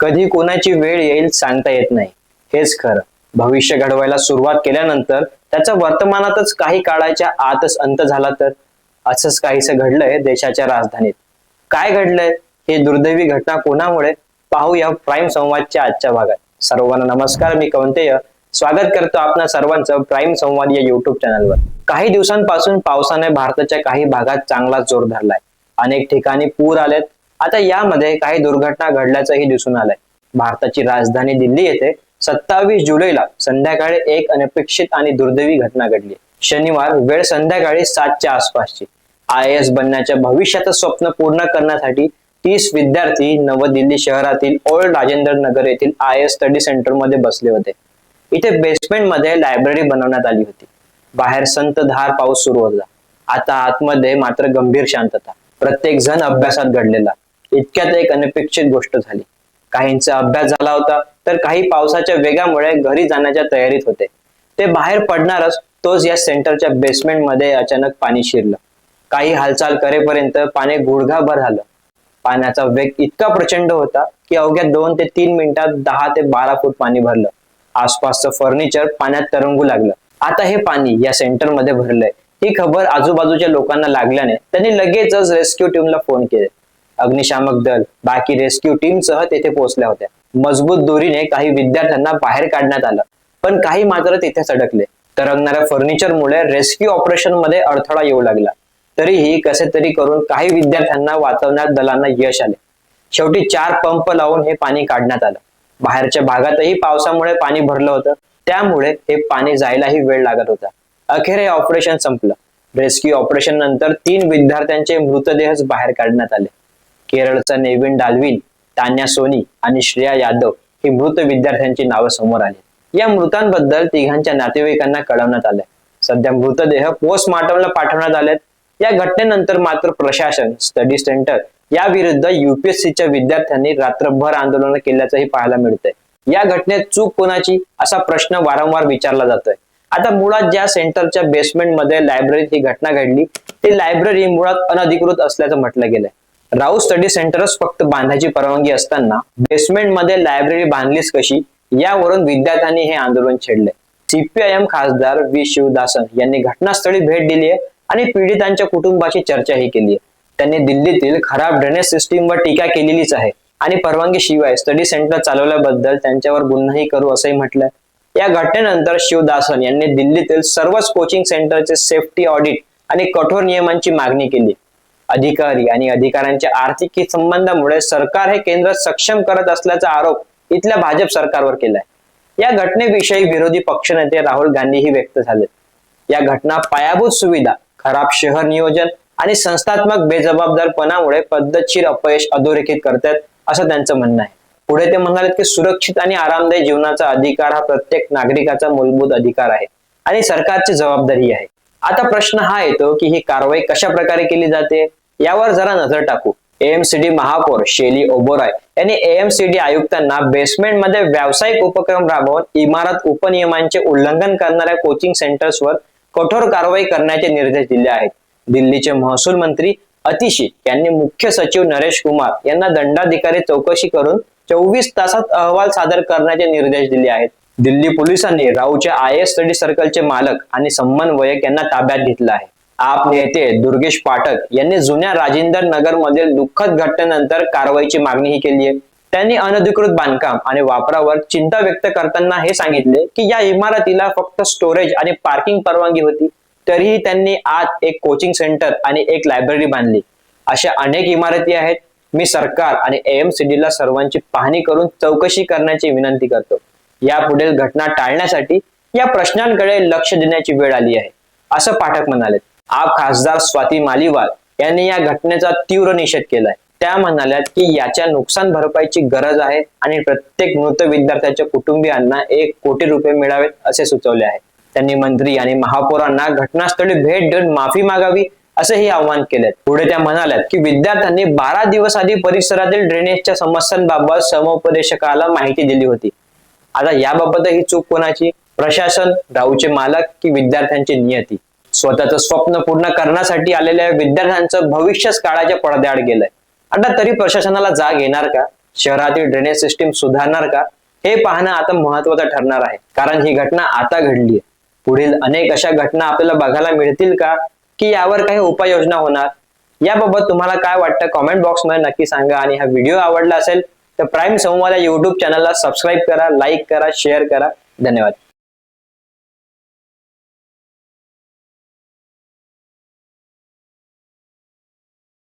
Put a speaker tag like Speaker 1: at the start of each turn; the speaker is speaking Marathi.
Speaker 1: कधी कोणाची वेळ येईल सांगता येत नाही. हेच खरं. भविष्य घडवायला सुरुवात केल्यानंतर त्याचा वर्तमानातच काही काळाच्या आतच अंत झाला तर? असंच काहीसं घडलंय देशाच्या राजधानीत. काय घडलंय? हे दुर्दैवी घटना कोणामुळे? पाहूया प्राईम संवादच्या आजच्या भागात. सर्वांना नमस्कार मी कौंतेय. स्वागत करतो आपणा सर्वांचं प्राईम संवाद या युट्यूब चॅनलवर काही दिवसांपासून पावसाने भारताच्या काही भागात चांगला जोर धरलाय. अनेक ठिकाणी पूर आलेत आता यामध्ये काही दुर्घटना घडल्याचंही दिसून आलंय. भारताची राजधानी दिल्ली येथे सत्तावीस जुलैला संध्याकाळी एक अनपेक्षित आणि दुर्दैवी घटना घडली. शनिवार वेळ संध्याकाळी सातच्या आसपासची. आय एस बनण्याच्या भविष्याचं स्वप्न पूर्ण करण्यासाठी तीस विद्यार्थी नवदिल्ली शहरातील ओल्ड राजेंद्र नगर येथील आय एस स्टडी सेंटरमध्ये बसले होते. इथे बेसमेंटमध्ये लायब्ररी बनवण्यात आली होती. बाहेर संतधार पाऊस सुरू होता. आता आतमध्ये मात्र गंभीर शांतता. प्रत्येक जण अभ्यासात घडलेला. इतक्यात एक अनपेक्षित गोष्ट झाली. काहींचा अभ्यास झाला होता तर काही पावसाच्या वेगामुळे घरी जाण्याच्या तयारीत होते. ते बाहेर पडणारच तोच या सेंटरच्या बेसमेंटमध्ये अचानक पाणी शिरलं. काही हालचाल करेपर्यंत पाणी गुडघाभर झालं. पाण्याचा वेग इतका प्रचंड होता की अवघ्या दोन ते तीन मिनिटात दहा ते बारा फूट पाणी भरलं. आसपासचं फर्निचर पाण्यात तरंगू लागलं. आता हे पाणी या सेंटरमध्ये भरलंय. ही खबर आजूबाजूच्या लोकांना लागल्याने त्यांनी लगेचच रेस्क्यू टीमला फोन केले. अग्निशामक दल बाकी रेस्क्यू टीमसह तेथे पोहोचल्या होत्या. मजबूत दोरीने काही विद्यार्थ्यांना बाहेर काढण्यात आलं. पण काही मात्र तिथेच अडकले तरंगणाऱ्या फर्निचरमुळे रेस्क्यू ऑपरेशनमध्ये अडथळा येऊ लागला. तरीही कसे तरी करून काही विद्यार्थ्यांना वाचवण्यात दलांना यश आले. शेवटी चार पंप लावून हे पाणी काढण्यात आलं. बाहेरच्या भागातही पावसामुळे पाणी भरलं होतं. त्यामुळे हे पाणी जायलाही वेळ लागत होता. अखेर हे ऑपरेशन संपलं. रेस्क्यू ऑपरेशन नंतर तीन विद्यार्थ्यांचे मृतदेहच बाहेर काढण्यात आले. केरळचा नेविन डाल्विन तान्या सोनी आणि श्रेया यादव ही मृत विद्यार्थ्यांची नावं समोर आली. या मृतांबद्दल तिघांच्या नातेवाईकांना कळवण्यात आलंय. सध्या मृतदेह पोस्टमार्टमला पाठवण्यात आलेत. या घटनेनंतर मात्र प्रशासन स्टडी सेंटर या विरुद्ध युपीएससीच्या विद्यार्थ्यांनी रात्रभर आंदोलन केल्याचंही पाहायला मिळतंय. या घटनेत चूक कोणाची असा प्रश्न वारंवार विचारला जातोय. आता मुळात ज्या सेंटरच्या बेसमेंटमध्ये लायब्ररीत ही घटना घडली ती लायब्ररी मुळात अनधिकृत असल्याचं म्हटलं गेलंय. राऊ स्टडी सेंटरच फक्त बांधायची परवानगी असताना बेसमेंटमध्ये लायब्ररी बांधलीच कशी? यावरून विद्यार्थ्यांनी हे आंदोलन छेडले. सीपीआयएम खासदार व्ही शिवदासन यांनी घटनास्थळी भेट दिली आहे आणि पीडितांच्या कुटुंबाची चर्चाही केली आहे. त्यांनी दिल्लीतील खराब ड्रेनेज सिस्टीमवर टीका केलेलीच आहे आणि परवानगी शिवाय स्टडी सेंटर चालवल्याबद्दल त्यांच्यावर गुन्हाही करू असंही म्हटलंय. या घटनेनंतर शिवदासन यांनी दिल्लीतील सर्वच कोचिंग सेंटरचे सेफ्टी ऑडिट आणि कठोर नियमांची मागणी केली. अधिकारी आणि अधिकाऱ्यांच्या आर्थिक संबंधामुळे सरकार हे केंद्र सक्षम करत असल्याचा आरोप इथल्या भाजप सरकारवर केलाय. या घटनेविषयी विरोधी पक्षनेते राहुल गांधीही व्यक्त झाले. या घटना पायाभूत सुविधा खराब शहर नियोजन आणि संस्थात्मक बेजबाबदारपणामुळे पद्धतशीर अपयश अधोरेखित करतात असं त्यांचं म्हणणं आहे. पुढे ते म्हणाले की सुरक्षित आणि आरामदायी जीवनाचा अधिकार हा प्रत्येक नागरिकाचा मूलभूत अधिकार आहे आणि सरकारची जबाबदारी आहे. आता प्रश्न हा येतो की ही कारवाई कशा प्रकारे केली जाते? यावर जरा नजर टाकू. एएमसीडी महापौर शेली ओबोराय यांनी एएमसीडी आयुक्तांना बेसमेंटमध्ये व्यावसायिक उपक्रम राबवून इमारत उपनियमांचे उल्लंघन करणाऱ्या कोचिंग सेंटर्सवर कठोर कारवाई करण्याचे निर्देश दिले आहेत. दिल्लीचे महसूल मंत्री अतिशी यांनी मुख्य सचिव नरेश कुमार यांना दंडाधिकारी चौकशी करून चोवीस तासात अहवाल सादर करण्याचे निर्देश दिले आहेत. दिल्ली पोलिसांनी राऊच्या आय एस स्टडी सर्कलचे मालक आणि समन्वयक यांना ताब्यात घेतलं आहे. आप नेते दुर्गेश पाठक यांनी जुन्या राजेंद्र नगर मधील दुःखद घटनेनंतर कारवाईची मागणीही केली आहे. त्यांनी अनधिकृत बांधकाम आणि वापरावर चिंता व्यक्त करताना हे सांगितले की या इमारतीला फक्त स्टोरेज आणि पार्किंग परवानगी होती. तरीही त्यांनी आत एक कोचिंग सेंटर आणि एक लायब्ररी बांधली. अशा अनेक इमारती आहेत. मी सरकार आणि एएमसीडी ला सर्वांची पाहणी करून चौकशी करण्याची विनंती करतो. यापुढील घटना टाळण्यासाठी या प्रश्नांकडे लक्ष देण्याची वेळ आली आहे. असं पाठक म्हणाले आप खासदार स्वाती मालिवाल यांनी या घटनेचा तीव्र निषेध केलाय. त्या म्हणाल्यात की याच्या नुकसान भरपाईची गरज आहे आणि प्रत्येक मृत विद्यार्थ्याच्या कुटुंबियांना एक कोटी रुपये मिळावेत असे सुचवले आहे. त्यांनी मंत्री आणि महापौरांना घटनास्थळी भेट देऊन माफी मागावी असेही आवाहन केले पुढे त्या म्हणाल्यात की विद्यार्थ्यांनी बारा दिवस आधी परिसरातील ड्रेनेजच्या समस्यांबाबत समुपदेशकाला माहिती दिली होती. आता याबाबत ही चूक कोणाची? प्रशासन राहूचे मालक की विद्यार्थ्यांची नियती? स्वतःचं स्वप्न पूर्ण करण्यासाठी आलेल्या विद्यार्थ्यांचं भविष्यच काळाच्या पडद्याआड गेलंय. आता तरी प्रशासनाला जाग येणार का? शहरातील ड्रेनेज सिस्टीम सुधारणार का? हे पाहणं आता महत्वाचं ठरणार आहे. कारण ही घटना आता घडली पुढील अनेक अशा घटना आपल्याला बघायला मिळतील का? की यावर काही उपाययोजना होणार? याबाबत तुम्हाला काय वाटतं? कॉमेंट बॉक्समध्ये नक्की सांगा. आणि हा व्हिडिओ आवडला असेल तर प्राईम संवाद या युट्यूब चॅनलला सबस्क्राईब करा लाईक करा शेअर करा. धन्यवाद.